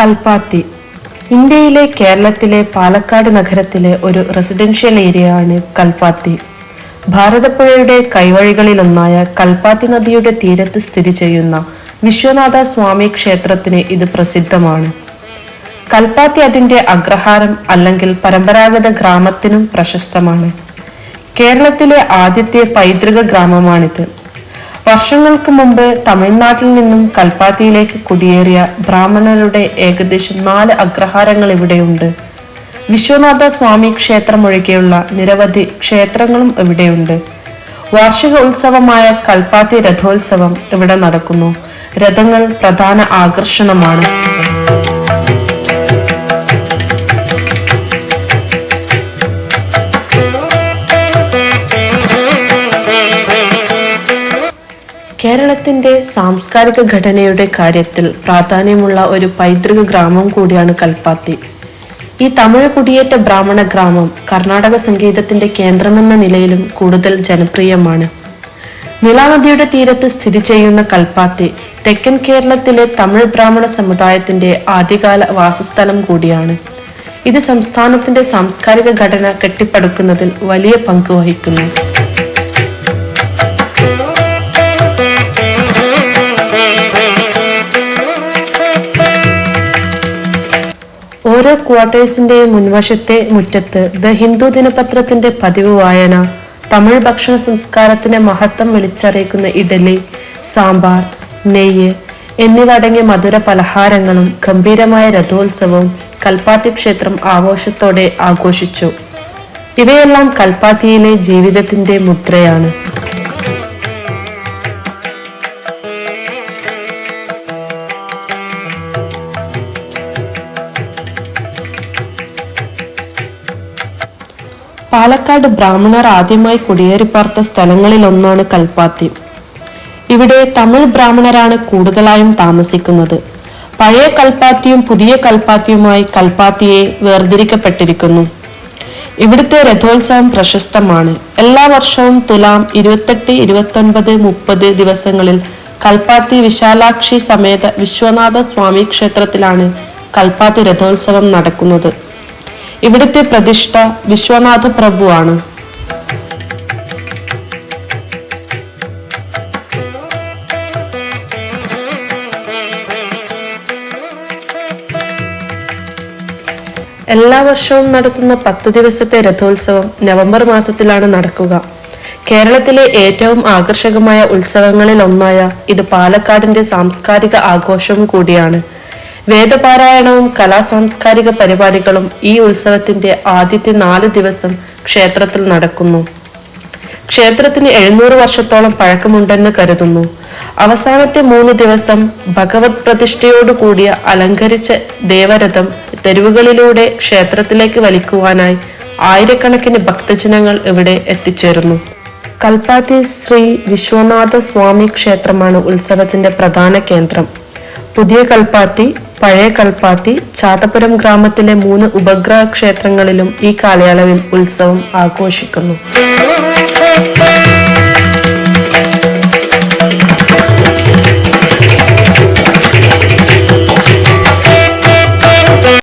കൽപ്പാത്തി. ഇന്ത്യയിലെ കേരളത്തിലെ പാലക്കാട് നഗരത്തിലെ ഒരു റെസിഡൻഷ്യൽ ഏരിയയാണ് കൽപ്പാത്തി. ഭാരതപ്പുഴയുടെ കൈവഴികളിലൊന്നായ കൽപ്പാത്തി നദിയുടെ തീരത്ത് സ്ഥിതി ചെയ്യുന്ന വിശ്വനാഥ സ്വാമി ക്ഷേത്രത്തിന് ഇത് പ്രസിദ്ധമാണ്. കൽപ്പാത്തി അതിന്റെ അഗ്രഹാരം അല്ലെങ്കിൽ പരമ്പരാഗത ഗ്രാമത്തിനും പ്രശസ്തമാണ്. കേരളത്തിലെ ആദ്യത്തെ പൈതൃക ഗ്രാമമാണിത്. വർഷങ്ങൾക്ക് മുമ്പ് തമിഴ്നാട്ടിൽ നിന്നും കൽപ്പാത്തിയിലേക്ക് കുടിയേറിയ ബ്രാഹ്മണരുടെ ഏകദേശം നാല് അഗ്രഹാരങ്ങൾ ഇവിടെയുണ്ട്. വിശ്വനാഥ സ്വാമി ക്ഷേത്രം ഒഴികെയുള്ള നിരവധി ക്ഷേത്രങ്ങളും ഇവിടെയുണ്ട്. വാർഷിക ഉത്സവമായ കൽപ്പാത്തി രഥോത്സവം ഇവിടെ നടക്കുന്നു. രഥങ്ങൾ പ്രധാന ആകർഷണമാണ്. കേരളത്തിന്റെ സാംസ്കാരിക ഘടനയുടെ കാര്യത്തിൽ പ്രാധാന്യമുള്ള ഒരു പൈതൃക ഗ്രാമം കൂടിയാണ് കൽപ്പാത്തി. ഈ തമിഴ് കുടിയേറ്റ ബ്രാഹ്മണ ഗ്രാമം കർണാടക സംഗീതത്തിന്റെ കേന്ദ്രമെന്ന നിലയിലും കൂടുതൽ ജനപ്രിയമാണ്. നിളാനദിയുടെ തീരത്ത് സ്ഥിതി ചെയ്യുന്ന കൽപ്പാത്തി തെക്കൻ കേരളത്തിലെ തമിഴ് ബ്രാഹ്മണ സമുദായത്തിന്റെ ആദ്യകാല വാസസ്ഥലം കൂടിയാണ്. ഇത് സംസ്ഥാനത്തിന്റെ സാംസ്കാരിക ഘടന കെട്ടിപ്പടുക്കുന്നതിൽ വലിയ പങ്ക് വഹിക്കുന്നു. ഓരോ ക്വാർട്ടേഴ്സിന്റെയും മുൻവശത്തെ മുറ്റത്ത് ദ ഹിന്ദു ദിനപത്രത്തിന്റെ പതിവ് വായന തമിഴ് ഭക്ഷണ സംസ്കാരത്തിന്റെ മഹത്വം വിളിച്ചറിയിക്കുന്ന ഇഡലി സാമ്പാർ നെയ്യ് എന്നിവ അടങ്ങിയ മധുര പലഹാരങ്ങളും ഗംഭീരമായ രഥോത്സവവും കൽപ്പാത്തി ക്ഷേത്രം ആഘോഷത്തോടെ ആഘോഷിച്ചു. ഇവയെല്ലാം കൽപ്പാത്തിയിലെ ജീവിതത്തിന്റെ മുദ്രയാണ്. പാലക്കാട് ബ്രാഹ്മണർ ആദ്യമായി കുടിയേറിപ്പാർത്ത സ്ഥലങ്ങളിലൊന്നാണ് കൽപ്പാത്തി. ഇവിടെ തമിഴ് ബ്രാഹ്മണരാണ് കൂടുതലായും താമസിക്കുന്നത്. പഴയ കൽപ്പാത്തിയും പുതിയ കൽപ്പാത്തിയുമായി കൽപ്പാത്തിയെ വേർതിരിക്കപ്പെട്ടിരിക്കുന്നു. ഇവിടുത്തെ രഥോത്സവം പ്രശസ്തമാണ്. എല്ലാ വർഷവും തുലാം ഇരുപത്തെട്ട് ഇരുപത്തൊൻപത് മുപ്പത് ദിവസങ്ങളിൽ കൽപ്പാത്തി വിശാലാക്ഷി സമേത വിശ്വനാഥ സ്വാമി ക്ഷേത്രത്തിലാണ് കൽപ്പാത്തി രഥോത്സവം നടക്കുന്നത്. ഇവിടുത്തെ പ്രതിഷ്ഠ വിശ്വനാഥ പ്രഭുവാണ്. എല്ലാ വർഷവും നടത്തുന്ന പത്തു ദിവസത്തെ രഥോത്സവം നവംബർ മാസത്തിലാണ് നടക്കുക. കേരളത്തിലെ ഏറ്റവും ആകർഷകമായ ഉത്സവങ്ങളിൽ ഒന്നായ ഇത് പാലക്കാടിന്റെ സാംസ്കാരിക ആഘോഷവും കൂടിയാണ്. വേദപാരായണവും കലാസാംസ്കാരിക പരിപാടികളും ഈ ഉത്സവത്തിന്റെ ആദ്യത്തെ നാല് ദിവസം ക്ഷേത്രത്തിൽ നടക്കുന്നു. ക്ഷേത്രത്തിന് എഴുന്നൂറ് വർഷത്തോളം പഴക്കമുണ്ടെന്ന് കരുതുന്നു. അവസാനത്തെ മൂന്ന് ദിവസം ഭഗവത് പ്രതിഷ്ഠയോടുകൂടിയ അലങ്കരിച്ച ദേവരഥം തെരുവുകളിലൂടെ ക്ഷേത്രത്തിലേക്ക് വലിക്കുവാനായി ആയിരക്കണക്കിന് ഭക്തജനങ്ങൾ ഇവിടെ എത്തിച്ചേരുന്നു. കൽപ്പാത്തി ശ്രീ വിശ്വനാഥ സ്വാമി ക്ഷേത്രമാണ് ഉത്സവത്തിന്റെ പ്രധാന കേന്ദ്രം. പുതിയ കൽപ്പാത്തി പഴയ കൽപ്പാത്തി ചാത്തപുരം ഗ്രാമത്തിലെ മൂന്ന് ഉപഗ്രഹ ക്ഷേത്രങ്ങളിലും ഈ കാലയളവിൽ ഉത്സവം ആഘോഷിക്കുന്നു.